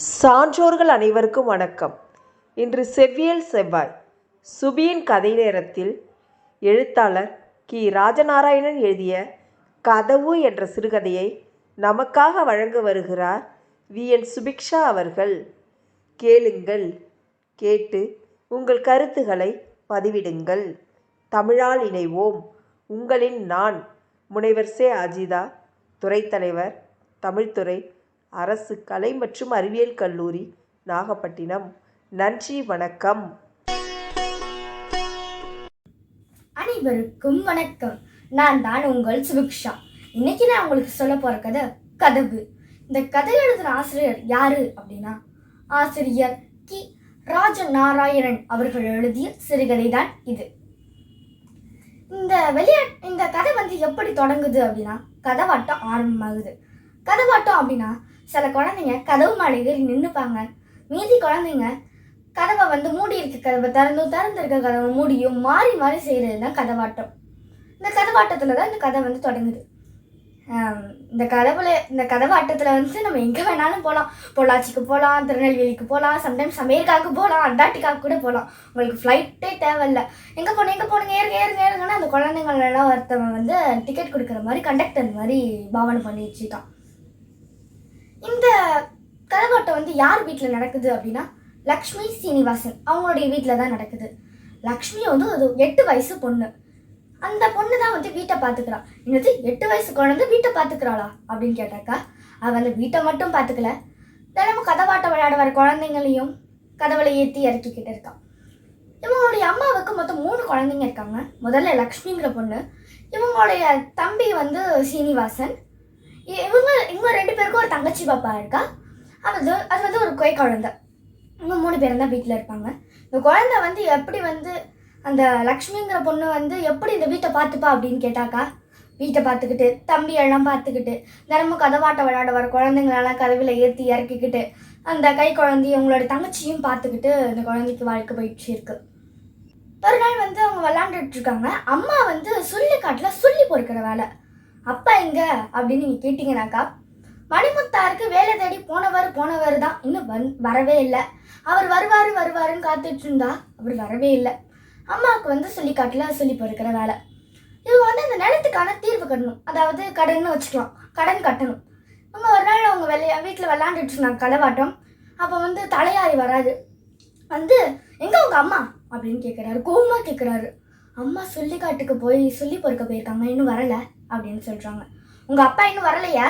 சான்றோர்கள் அனைவருக்கும் வணக்கம். இன்று செவ்வியல் செவ்வாய் சுபியின் கதை நேரத்தில் எழுத்தாளர் கி. ராஜநாராயணன் எழுதிய கதவு என்ற சிறுகதையை நமக்காக வழங்க வருகிறார் வி. என். சுபிக்ஷா அவர்கள். கேளுங்கள் கேட்டு உங்கள் கருத்துகளை பதிவிடுங்கள். தமிழால் இணைவோம். உங்களின் நான் முனைவர் சே. அஜிதா துறைத்தலைவர் தமிழ்துறை அரசு கலை மற்றும் அறிவியல் கல்லூரி நாகப்பட்டினம். நன்றி வணக்கம். அனைவருக்கும் வணக்கம். நான் தான் உங்கள் சுபிக்ஷா. இன்னைக்கு நான் உங்களுக்கு சொல்ல போற கதை கதவு. இந்த கதை எழுதுன ஆசிரியர் யாரு அப்படின்னா ஆசிரியர் கி. ராஜ நாராயணன் அவர்கள் எழுதிய சிறுகதை தான் இது. இந்த விளையாட் இந்த கதை வந்து எப்படி தொடங்குது அப்படின்னா கதவாட்டம் ஆரம்பமாகுது. கதவாட்டம் அப்படின்னா சில குழந்தைங்க கதவு மாளிகையில் நின்றுப்பாங்க மீதி குழந்தைங்க கதவை வந்து மூடி இருக்க கதவை திறந்தும் திறந்திருக்க கதவை மூடியும் மாறி மாறி செய்கிறது தான் கதவாட்டம். இந்த கதவாட்டத்தில் தான் இந்த கதை வந்து தொடங்குது. இந்த கதவுல இந்த கதவாட்டத்தில் வந்து நம்ம எங்கே வேணாலும் போகலாம் பொள்ளாச்சிக்கு போகலாம் திருநெல்வேலிக்கு போகலாம் சம்டைம்ஸ் அமெரிக்காவுக்கு போகலாம் அண்டார்டிகாவுக்கு கூட போகலாம் உங்களுக்கு ஃப்ளைட்டே தேவையில்ல. எங்கே போனோம் எங்கே போகணுங்க ஏறுங்க ஏறுங்க ஏறுங்கன்னா அந்த குழந்தைங்களெல்லாம் ஒருத்தவன் வந்து டிக்கெட் கொடுக்குற மாதிரி கண்டக்டர் மாதிரி பாவனை பண்ணி வச்சுட்டான் இந்த கதவாட்டம் வந்து யார் வீட்டில் நடக்குது அப்படின்னா லக்ஷ்மி சீனிவாசன். அவங்களுடைய வீட்டில் தான் நடக்குது. லக்ஷ்மி வந்து ஒரு எட்டு வயசு பொண்ணு. அந்த பொண்ணு தான் வந்து வீட்டை பார்த்துக்கிறா. என்னது எட்டு வயசு குழந்தை வீட்டை பார்த்துக்கிறாளா அப்படின்னு கேட்டாக்கா அவ அந்த வீட்டை மட்டும் பார்த்துக்கல. தினமும் கதவாட்டம் விளையாட வர குழந்தைங்களையும் கதவுல ஏற்றி இறக்கிக்கிட்டு இருக்கான் இவங்களுடைய அம்மாவுக்கு மொத்தம் மூணு குழந்தைங்க இருக்காங்க. முதல்ல லக்ஷ்மிங்கிற பொண்ணு. இவங்களுடைய தம்பி வந்து சீனிவாசன். இவங்க இவங்க ரெண்டு பேருக்கும் ஒரு தங்கச்சி பாப்பா இருக்கா? அது அது வந்து ஒரு கொய் குழந்தை. இவங்க மூணு பேரும் தான் வீட்டில் இருப்பாங்க. இந்த குழந்தை வந்து எப்படி வந்து அந்த லக்ஷ்மிங்கிற பொண்ணு வந்து எப்படி இந்த வீட்டை பார்த்துப்பா அப்படின்னு கேட்டாக்கா வீட்டை பார்த்துக்கிட்டு தம்பி எல்லாம் பார்த்துக்கிட்டு தினமும் கதவாட்ட விளையாட வர குழந்தைங்களெல்லாம் கதவில் ஏற்றி இறக்கிக்கிட்டு அந்த கை குழந்தைய அவங்களோட தங்கச்சியும் பார்த்துக்கிட்டு அந்த குழந்தைக்கு வாழ்க்கை பயிற்சி இருக்கு. ஒரு நாள் வந்து அவங்க விளாண்டுட்டு இருக்காங்க. அம்மா வந்து சொல்லி காட்டில் சொல்லி பொறுக்கிற வேலை. அப்பா எங்க? அப்படின்னு நீங்கள் கேட்டிங்கனாக்கா மணிமுத்தாருக்கு வேலை தேடி போனவர் போனவர் தான். இன்னும் வந் வரவே இல்லை. அவர் வருவார் வருவாருன்னு காத்துட்டு இருந்தா அவர் வரவே இல்லை. அம்மாவுக்கு வந்து சொல்லிக்காட்டில் சொல்லி பொறுக்கிற வேலை. இவங்க வந்து அந்த நிலத்துக்கான தீர்வு கட்டணும். அதாவது கடன்னு வச்சுக்கலாம். கடன் கட்டணும். அவங்க ஒரு நாள் அவங்க வெளிய வீட்டில் விளாண்டுட்டு இருந்தாங்க களவாட்டம். அப்போ வந்து தலையாரி வராது. வந்து எங்க உங்க அம்மா? அப்படின்னு கேட்குறாரு கோவமாக கேட்குறாரு அம்மா சொல்லிக்காட்டுக்கு போய் சொல்லி பொறுக்க போயிருக்காங்க இன்னும் வரல அப்படின்னு சொல்கிறாங்க உங்கள் அப்பா இன்னும் வரலையா?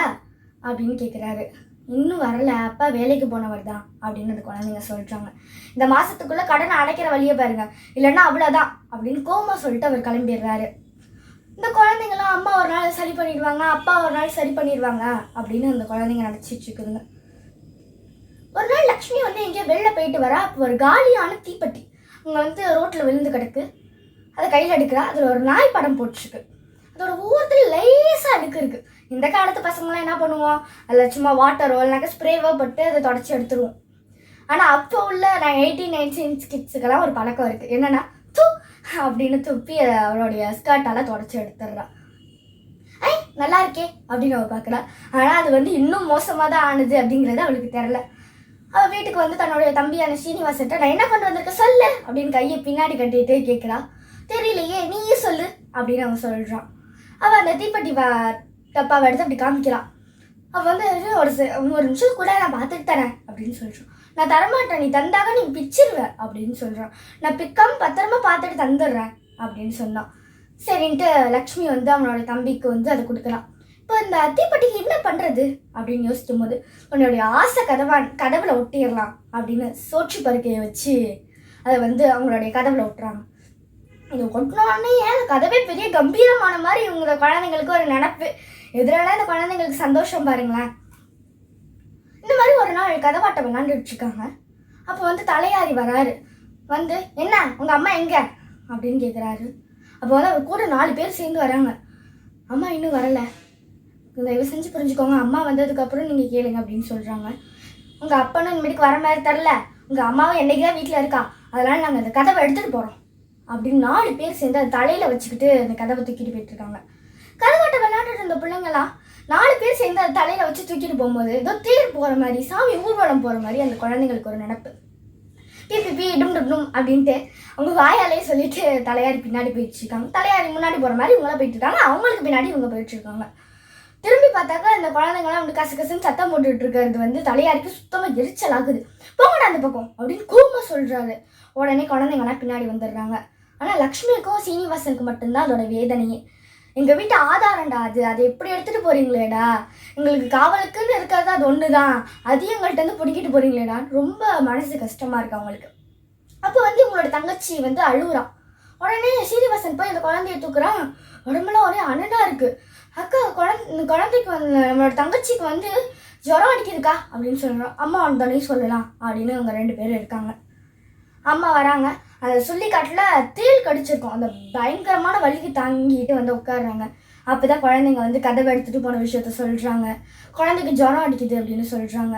அப்படின்னு கேட்குறாரு இன்னும் வரல அப்பா வேலைக்கு போனவர் தான் அப்படின்னு அந்த குழந்தைங்க சொல்கிறாங்க இந்த மாதத்துக்குள்ளே கடனை அடைக்கிற வழியை பாருங்க. இல்லைன்னா அவ்வளோதான் அப்படின்னு கோமா சொல்லிட்டு அவர் கிளம்பிடுறாரு. இந்த குழந்தைங்களாம் அம்மா ஒரு நாள் சரி பண்ணிடுவாங்க அப்பா ஒரு நாள் சரி பண்ணிடுவாங்க அப்படின்னு அந்த குழந்தைங்க நினச்சிட்டு இருக்குதுங்க. ஒரு நாள் லக்ஷ்மி வந்து எங்கேயோ வெளில போயிட்டு வரா அப்போ ஒரு காலியான தீப்பெட்டி அங்கே வந்து ரோட்டில் விழுந்து கிடக்கு. அதை கையில் எடுக்கிறா. அதில் ஒரு நாய் படம் போட்டுருக்கு. அதோட ஒவ்வொருத்தரும் லேசாக அழுக்கு இருக்குது இந்த காலத்து பசங்களாம் என்ன பண்ணுவோம்? அதில் சும்மா வாட்டரோ இல்லைனாக்கா ஸ்ப்ரேவோ பட்டு அதை தொடச்சி எடுத்துருவோம். ஆனால் அப்போ உள்ள நான் எயிட்டீன் நைன்டீன் கிட்ஸுக்கெல்லாம் ஒரு பழக்கம் இருக்குது என்னென்னா தூ அப்படின்னு துப்பி அதை அவளுடைய ஸ்கர்ட்டால் தொடச்சி எடுத்துடுறான் ஐ நல்லா இருக்கே அப்படின்னு அவள் பார்க்குறா ஆனால் அது வந்து இன்னும் மோசமாக தான் ஆனது அப்படிங்கிறது அவளுக்கு தெரில அவள் வீட்டுக்கு வந்து தன்னுடைய தம்பியான ஸ்ரீனிவாசன்ட்ட நான் என்ன கொண்டு வந்திருக்க? சொல்லு அப்படின்னு கையை பின்னாடி கட்டிட்டு கேட்குறா தெரியலையே நீயே சொல்லு அப்படின்னு அவன் சொல்கிறான் அவள் அந்த தீப்பெட்டி வா டப்பாவை எடுத்து அப்படி காமிக்கிறான். அவள் வந்து ஒரு ஒரு நிமிஷம் கூட நான் பார்த்துட்டு தரேன் அப்படின்னு சொல்கிறான் நான் தரமாட்டேன் நீ தந்தாக நீ பிச்சிருவேன் அப்படின்னு சொல்கிறான் நான் பிக்காம பத்திரமா பார்த்துட்டு தந்துடுறேன் அப்படின்னு சொன்னான். சரின்ட்டு லக்ஷ்மி வந்து அவனோட தம்பிக்கு வந்து அதை கொடுக்குறான். இப்போ இந்த தீப்பெட்டிக்கு என்ன பண்ணுறது அப்படின்னு யோசிக்கும் போது உன்னுடைய ஆசை கதவா கதவுல ஒட்டிடலாம் அப்படின்னு சோற்று பருக்கையை வச்சு அதை வந்து அவங்களுடைய கதவுல ஒட்டுறாங்க. இதை கொட்டினோடனே ஏன்? கதவே பெரிய கம்பீரமான மாதிரி இவங்க குழந்தைங்களுக்கு ஒரு நினப்பு. எதிரால இந்த குழந்தைங்களுக்கு சந்தோஷம் பாருங்களேன். இந்த மாதிரி ஒரு நாள் கதவாட்டம் விளாண்டுட்டு இருக்காங்க அப்போ வந்து தலையாரி வராரு. வந்து என்ன? உங்கள் அம்மா எங்கே? அப்படின்னு கேட்குறாரு அப்போ வந்து அவர் கூட நாலு பேர் சேர்ந்து வராங்க. அம்மா இன்னும் வரலை. தயவு செஞ்சு புரிஞ்சுக்கோங்க. அம்மா வந்ததுக்கப்புறம் நீங்கள் கேளுங்க அப்படின்னு சொல்கிறாங்க உங்கள் அப்பனும் இனிமேட்டுக்கு வர மாதிரி தரல உங்கள் அம்மாவும் என்னைக்கு தான் வீட்டில் இருக்கா? அதனால் நாங்கள் அந்த கதவை எடுத்துகிட்டு போகிறோம் அப்படின்னு நாலு பேர் சேர்ந்து அந்த தலையில் வச்சுக்கிட்டு அந்த கதவை தூக்கிட்டு போயிட்டுருக்காங்க கதவாட்டை விளையாண்டுட்டு இருந்த பிள்ளைங்களா நாலு பேர் சேர்ந்து அதை தலையில் வச்சு தூக்கிட்டு போகும்போது ஏதோ தேர் போகிற மாதிரி சாமி ஊர்வலம் போகிற மாதிரி அந்த குழந்தைங்களுக்கு ஒரு நினப்பு. பிபி பி டும் டும் டும் அப்படின்ட்டு அவங்க வாயாலே சொல்லிட்டு தலையாரி பின்னாடி போயிட்டு இருக்காங்க. தலையாரி முன்னாடி போகிற மாதிரி இவங்களாம் போயிட்டு இருக்காங்க. அவங்களுக்கு பின்னாடி இவங்க போயிட்டு இருக்காங்க. திரும்பி பார்த்தாக்கா அந்த குழந்தைங்களாம் வந்து கசு கசுன்னு சத்தம் போட்டுட்டு இருக்கிறது வந்து தலையாரிக்கு சுத்தமாக எரிச்சல் ஆகுது போங்கடா அந்த பக்கம் அப்படின்னு கோமா சொல்கிறாரு உடனே குழந்தைங்களாம் பின்னாடி வந்துடுறாங்க. ஆனால் லக்ஷ்மிக்கும் சீனிவாசனுக்கு மட்டும்தான் அதோட வேதனையே. எங்கள் வீட்டு ஆதாரம்டா அது. அதை எப்படி எடுத்துகிட்டு போகிறீங்களேடா எங்களுக்கு காவலுக்குன்னு இருக்கிறது அது ஒன்று தான் அதையும் எங்கள்கிட்ட வந்து பிடிக்கிட்டு போகிறீங்களேடா ரொம்ப மனசு கஷ்டமாக இருக்குது அவங்களுக்கு. அப்போ வந்து உங்களோட தங்கச்சி வந்து அழுகுறான் உடனே சீனிவாசன் போய் அந்த குழந்தைய தூக்குறான். உடம்புலாம் ஒரே அனடாக இருக்குது அக்கா குழந்தை குழந்தைக்கு வந்து நம்மளோட தங்கச்சிக்கு வந்து ஜுரம் அடிக்குதுக்கா அப்படின்னு சொல்கிறோம் அம்மா வந்தோடனே சொல்லலாம் அப்படின்னு அவங்க ரெண்டு பேரும் இருக்காங்க. அம்மா வராங்க. அந்த சுள்ளிக்காட்டில் தேள் கடிச்சிருக்கும். அந்த பயங்கரமான வலிக்கு தாங்கிட்டு வந்து உட்காடுறாங்க அப்போ தான் குழந்தைங்க வந்து கதவை எடுத்துகிட்டு போன விஷயத்த சொல்கிறாங்க குழந்தைக்கு ஜுரம் அடிக்குது அப்படின்னு சொல்கிறாங்க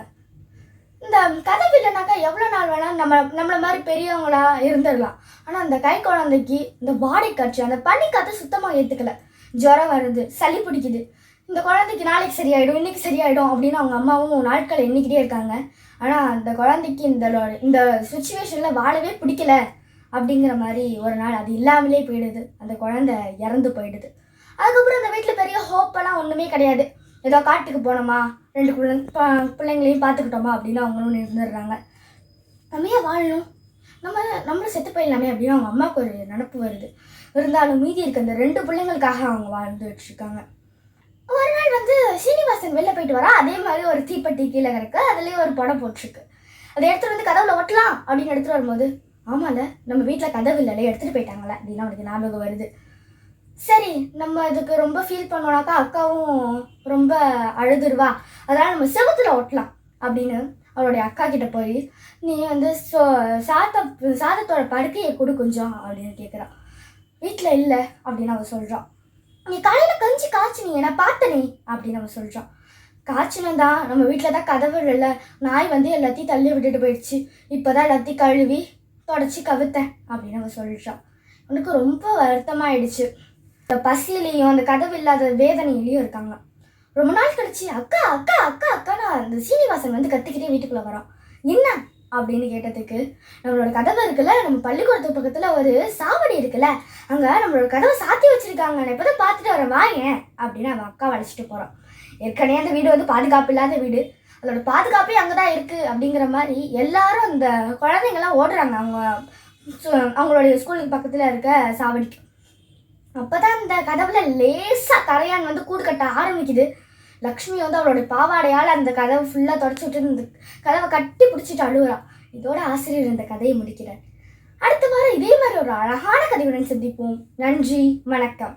இந்த கதவு இல்லைனாக்கா எவ்வளோ நாள் வேணாலும் நம்ம நம்மள மாதிரி பெரியவங்களா இருந்துடலாம். ஆனால் அந்த கை குழந்தைக்கு இந்த வாடை காட்சி அந்த பனி காற்று சுத்தமாக ஏற்றுக்கல ஜுரம் வருது சளி பிடிக்குது. இந்த குழந்தைக்கு நாளைக்கு சரியாயிடும் இன்னைக்கு சரியாயிடும் அப்படின்னு அவங்க அம்மாவும் நாட்கள் எண்ணிக்கிட்டே இருக்காங்க. ஆனால் அந்த குழந்தைக்கு இந்த இந்த சுச்சுவேஷனில் வாழவே பிடிக்கல. அப்படிங்கிற மாதிரி ஒரு நாள் அது இல்லாமலே போயிடுது. அந்த குழந்தை இறந்து போயிடுது. அதுக்கப்புறம் அந்த வீட்டில் பெரிய ஹோப்பெல்லாம் ஒன்றுமே கிடையாது. ஏதோ காட்டுக்கு போனோமா ரெண்டு குழந்தை பிள்ளைங்களையும் பார்த்துக்கிட்டோமா அப்படின்னு அவங்களும் இருந்துடுறாங்க நம்ம ஏன் வாழணும்? நம்ம நம்மளும் செத்து போயிடலாமே அப்படின்னு அவங்க அம்மாவுக்கு ஒரு நினப்பு வருது. இருந்தாலும் மீதி இருக்க அந்த ரெண்டு பிள்ளைங்களுக்காக அவங்க வாழ்ந்துட்டு இருக்காங்க ஒரு நாள் வந்து சீனிவாசன் வெளில போயிட்டு வரா. அதே மாதிரி ஒரு தீப்பெட்டி கீழே இருக்கு அதுலேயே ஒரு படம் போட்டிருக்கு. அதை எடுத்துகிட்டு வந்து கதவுல ஒட்டலாம் அப்படின்னு எடுத்துகிட்டு வரும்போது ஆமால நம்ம வீட்டில் கதவு இல்லைல்ல எடுத்துட்டு போயிட்டாங்களே அப்படிலாம் அவனுக்கு ஞாபகம் வருது. சரி நம்ம இதுக்கு ரொம்ப ஃபீல் பண்ணோம்னாக்கா அக்காவும் ரொம்ப அழுதுருவா. அதனால நம்ம செவுத்துல ஒட்டலாம் அப்படின்னு அவளுடைய அக்கா கிட்ட போய் நீ வந்து சோ- சாத்த சாதத்தோட படுக்கையை கொடு கொஞ்சம் அப்படின்னு கேட்குறான் வீட்டில் இல்லை அப்படின்னு அவள் சொல்கிறான் நீ காலையில் கஞ்சி காய்ச்சினீங்க நான் பார்த்தனே அப்படின்னு அவன் சொல்கிறான் காய்ச்சினதா நம்ம வீட்டில் தான் கதவு இல்லை நாய் வந்து எல்லாத்தையும் தள்ளி விட்டுட்டு போயிடுச்சு. இப்போ தான் எல்லாத்தையும் கழுவி தொடச்சி கவித்தேன் அப்படின்னு அவன் சொல்கிறான் உனக்கு ரொம்ப வருத்தமாயிடுச்சு. இந்த பசியிலையும் அந்த கதவு இல்லாத வேதனையிலையும் இருக்காங்க. ரொம்ப நாள் கழிச்சு அக்கா அக்கா அக்கா அக்கான்னு அந்த சீனிவாசன் வந்து கத்திக்கிட்டே வீட்டுக்குள்ளே வரான். என்ன? அப்படின்னு கேட்டதுக்கு நம்மளோட கதவு இருக்குல்ல நம்ம பள்ளிக்கூடத்து பக்கத்தில் ஒரு சாவடி இருக்குல்ல அங்கே நம்மளோட கதவை சாத்தி வச்சிருக்காங்க. நான் இப்போ தான் பார்த்துட்டு வரேன் வாயேன் அப்படின்னு அவன் அக்கா அழைச்சிட்டு போகிறான் ஏற்கனவே அந்த வீடு வந்து பாதுகாப்பு இல்லாத வீடு. அதோட பாதுகாப்பே அங்கே தான் இருக்குது அப்படிங்கிற மாதிரி எல்லாரும் அந்த குழந்தைங்கள்லாம் ஓடுறாங்க. அவங்க சு- அவங்களுடைய ஸ்கூலுக்கு பக்கத்தில் இருக்க சாவடிக்கு. அப்போ தான் அந்த கதவுல லேசாக கரையான் வந்து கூடு கட்ட ஆரம்பிக்குது. லக்ஷ்மி வந்து அவளுடைய பாவாடையால் அந்த கதவை ஃபுல்லாக தொடச்சி விட்டு இந்த கதவை கட்டி பிடிச்சிட்டு அழுகுறா. இதோட ஆசிரியர் இந்த கதையை முடிக்கிறார். அடுத்த வாரம் இதே மாதிரி ஒரு அழகான கதையுடன் சந்திப்போம். நன்றி வணக்கம்.